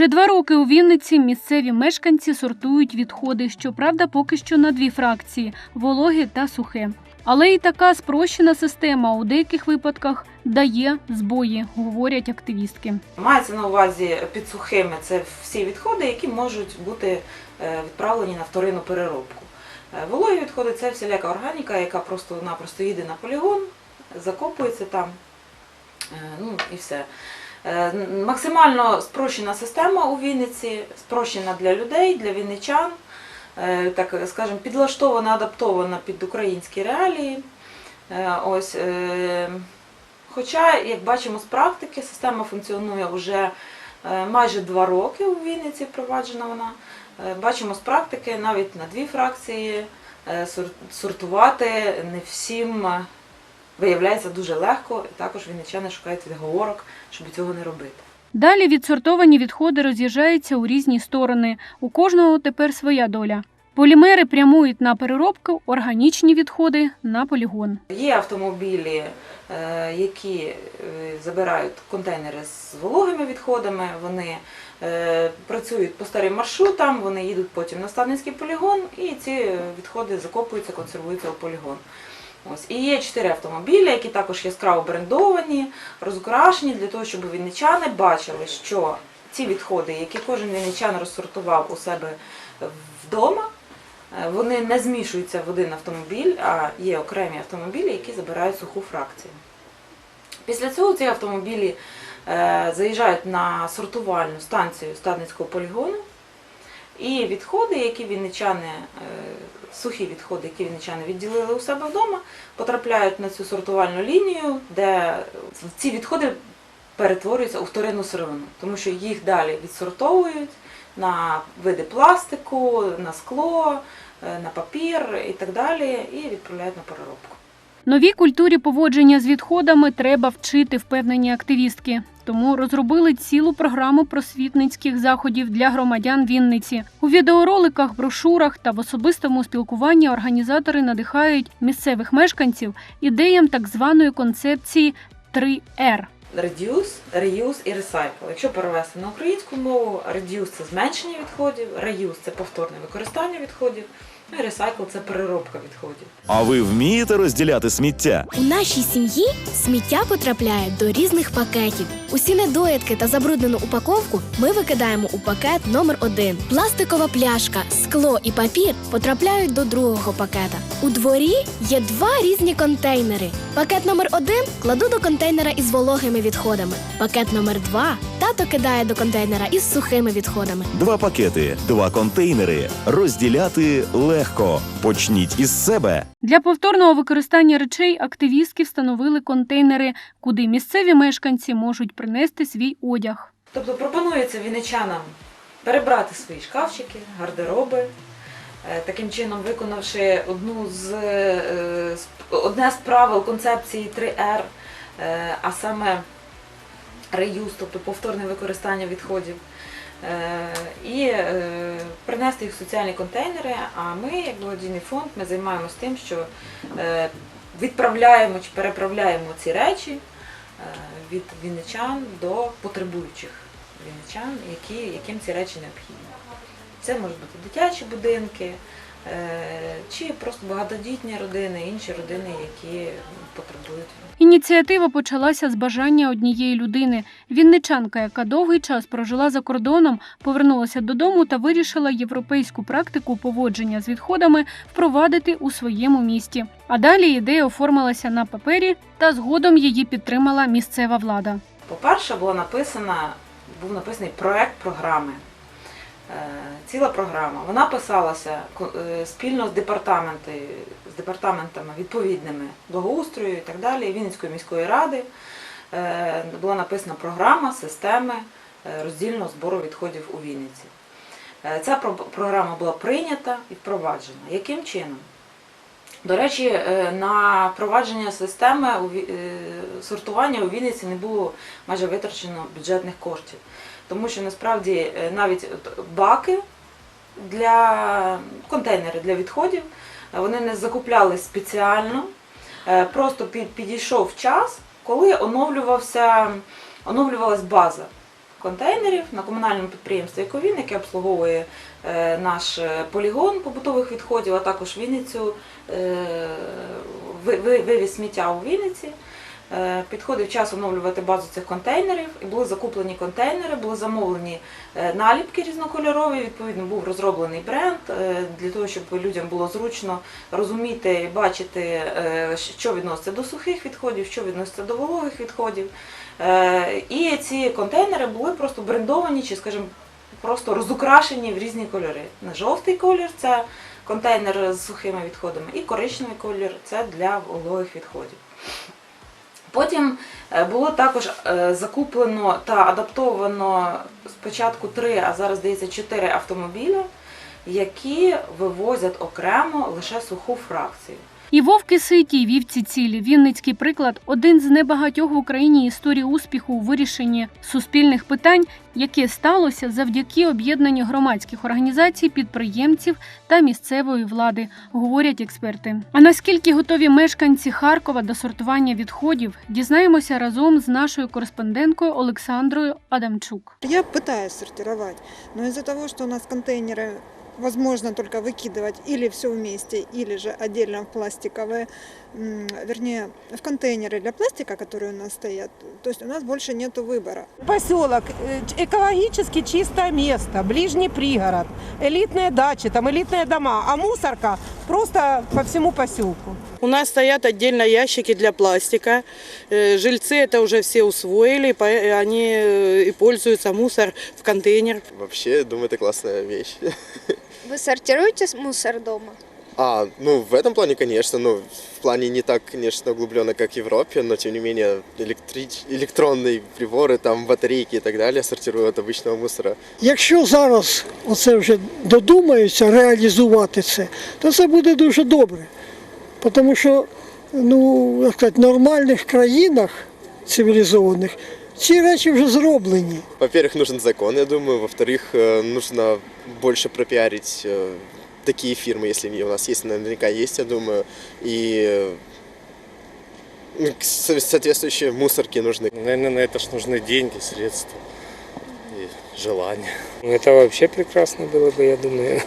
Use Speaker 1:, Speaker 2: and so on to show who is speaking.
Speaker 1: Вже два роки у Вінниці місцеві мешканці сортують відходи, щоправда, поки що на дві фракції вологе та сухе. Але і така спрощена система у деяких випадках дає збої, говорять активістки.
Speaker 2: Мається на увазі під сухими це всі відходи, які можуть бути е, відправлені на вторинну переробку. Е, Вологі відходи це всіляка органіка, яка просто-напросто їде на полігон, закопується там. е, Ну і все. Е, Максимально спрощена система у Вінниці, спрощена для людей, для вінничан, е, так скажемо, підлаштована, адаптована під українські реалії. Е, Ось, Хоча, як бачимо з практики, система функціонує вже майже два роки у Вінниці впроваджена вона. Бачимо з практики навіть на дві фракції сортувати не всім виявляється дуже легко, і також вінничани шукають відговорок, щоб цього не робити.
Speaker 1: Далі відсортовані відходи роз'їжджаються у різні сторони. У кожного тепер своя доля. Полімери прямують на переробку, органічні відходи на полігон.
Speaker 2: Є автомобілі, е, які е, забирають контейнери з вологими відходами, вони е, працюють по старим маршрутам, вони їдуть потім на Ставницький полігон і ці відходи закопуються, консервуються у полігон. Ось. І є чотири автомобілі, які також яскраво брендовані, розукрашені для того, щоб вінничани бачили, що ці відходи, які кожен вінничан розсортував у себе вдома, Е, Вони не змішуються в один автомобіль, а є окремі автомобілі, які забирають суху фракцію. Після цього ці автомобілі е, заїжджають на сортувальну станцію Стадницького полігону, і відходи, які вінничани, е, сухі відходи, які вінничани відділили у себе вдома, потрапляють на цю сортувальну лінію, де ці відходи перетворюються у вторинну сировину, тому що їх далі відсортовують на види пластику, на скло, е, на папір і так далі, і відправляють на переробку.
Speaker 1: Новій культурі поводження з відходами треба вчити впевнені активістки. Тому розробили цілу програму просвітницьких заходів для громадян Вінниці. У відеороликах, брошурах та в особистому спілкуванні організатори надихають місцевих мешканців ідеям так званої концепції 3R.
Speaker 2: Reduce, reuse і recycle. Якщо перевести на українську мову, reduce – це зменшення відходів, reuse – це повторне використання відходів, ну і ресайкл – це переробка відходів.
Speaker 3: А ви вмієте розділяти сміття?
Speaker 4: У нашій сім'ї сміття потрапляє до різних пакетів. Усі недоїдки та забруднену упаковку ми викидаємо у пакет номер один. Пластикова пляшка, скло і папір потрапляють до другого пакета. У дворі є два різні контейнери. Пакет номер один кладу до контейнера із вологими відходами. Пакет номер два тато кидає до контейнера із сухими відходами.
Speaker 3: Два пакети, два контейнери. Розділяти легко. Почніть із себе.
Speaker 1: Для повторного використання речей активістки встановили контейнери, куди місцеві мешканці можуть принести свій одяг.
Speaker 2: Тобто пропонується вінничанам перебрати свої шкафчики, гардероби, е, таким чином виконавши одну з, е, одне з правил концепції 3R, е, а саме реюз, тобто повторне використання відходів. І принести їх в соціальні контейнери. А ми, як благодійний фонд, ми займаємося тим, що відправляємо чи переправляємо ці речі від вінничан до потребуючих вінничан, які, яким ці речі необхідні. Це можуть бути дитячі будинки, е, чи просто багатодітні родини, інші родини, які потребують.
Speaker 1: Ініціатива почалася з бажання однієї людини. Вінничанка, яка довгий час прожила за кордоном, повернулася додому та вирішила європейську практику поводження з відходами впровадити у своєму місті. А далі ідея оформилася на папері, та згодом її підтримала місцева влада.
Speaker 2: По-перше, була написана, був написаний проект програми. Е, Ціла програма. Вона писалася е, спільно з з департаментами відповідними благоустрою і так далі, Вінницької міської ради. Е, Була написана програма системи роздільного збору відходів у Вінниці. Ця програма була прийнята і впроваджена. Яким чином? До речі, на впровадження системи сортування у Вінниці не було майже витрачено бюджетних коштів. Тому що насправді е, навіть баки для контейнери для відходів е, вони не закупляли спеціально. Е, Просто під- підійшов час, коли оновлювався, оновлювалась база. контейнерів на комунальному підприємстві Ековін, яке обслуговує наш полігон побутових відходів, а також Вінницю, ви- ви- вивіз сміття у Вінниці. Е, Підходив час оновлювати базу цих контейнерів, і були закуплені контейнери, були замовлені е, наліпки різнокольорові. Відповідно, був розроблений бренд е, для того, щоб людям було зручно розуміти і бачити, що відноситься до сухих відходів, що відноситься до вологих відходів. І ці контейнери були просто брендовані чи, скажімо, просто розукрашені в різні кольори. На жовтий колір це контейнер з сухими відходами, і коричневий колір це для вологих відходів. Потім е, було також е, закуплено та адаптовано спочатку три, а зараз здається чотири автомобілі, які вивозять окремо лише суху фракцію.
Speaker 1: І вовки ситі, і вівці цілі. Вінницький приклад один з небагатьох в Україні історій успіху у вирішенні суспільних питань, яке сталося завдяки об'єднанню громадських організацій, підприємців та місцевої влади, говорять експерти. А наскільки готові мешканці Харкова до сортування відходів, дізнаємося разом з нашою кореспонденткою Олександрою Адамчук.
Speaker 5: Я пытаюсь сортировать, но из-за того, что у нас контейнеры возможно только выкидывать или все вместе, или же отдельно в пластиковые, м, вернее, в контейнеры для пластика, которые у нас стоят. То есть у нас больше нет выбора.
Speaker 6: Поселок, э, ч- экологически чистое место, ближний пригород, элитные дачи, там элитные дома, а мусорка просто по всему поселку.
Speaker 7: У нас стоят отдельно ящики для пластика. Э, Жильцы это уже все усвоили, по- э, они э, и пользуются мусор в контейнер.
Speaker 8: Вообще, я думаю, это классная вещь.
Speaker 9: Вы сортируете мусор дома?
Speaker 8: А, ну, в этом плане, конечно, ну, в плане не так, конечно, углубленно, как в Европе, но, тем не менее, электрич... электронные приборы, там, батарейки и так далее сортирую от обычного мусора.
Speaker 10: Якщо зараз оце вже додумаються реалізувати це, то це буде дуже добре. Тому що ну, як сказати, в нормальних країнах цивілізованих ці речі вже зроблені.
Speaker 8: Во-первых, нужен закон, я думаю. Во-вторых, э, нужно больше пропиарить э, такие фирмы, если они у нас есть, наверняка есть, я думаю. И э, ну, к- со- соответствующие мусорки нужны.
Speaker 11: Наверное, на это ж нужны деньги, средства и желание. Ну, это вообще прекрасно было бы, я думаю.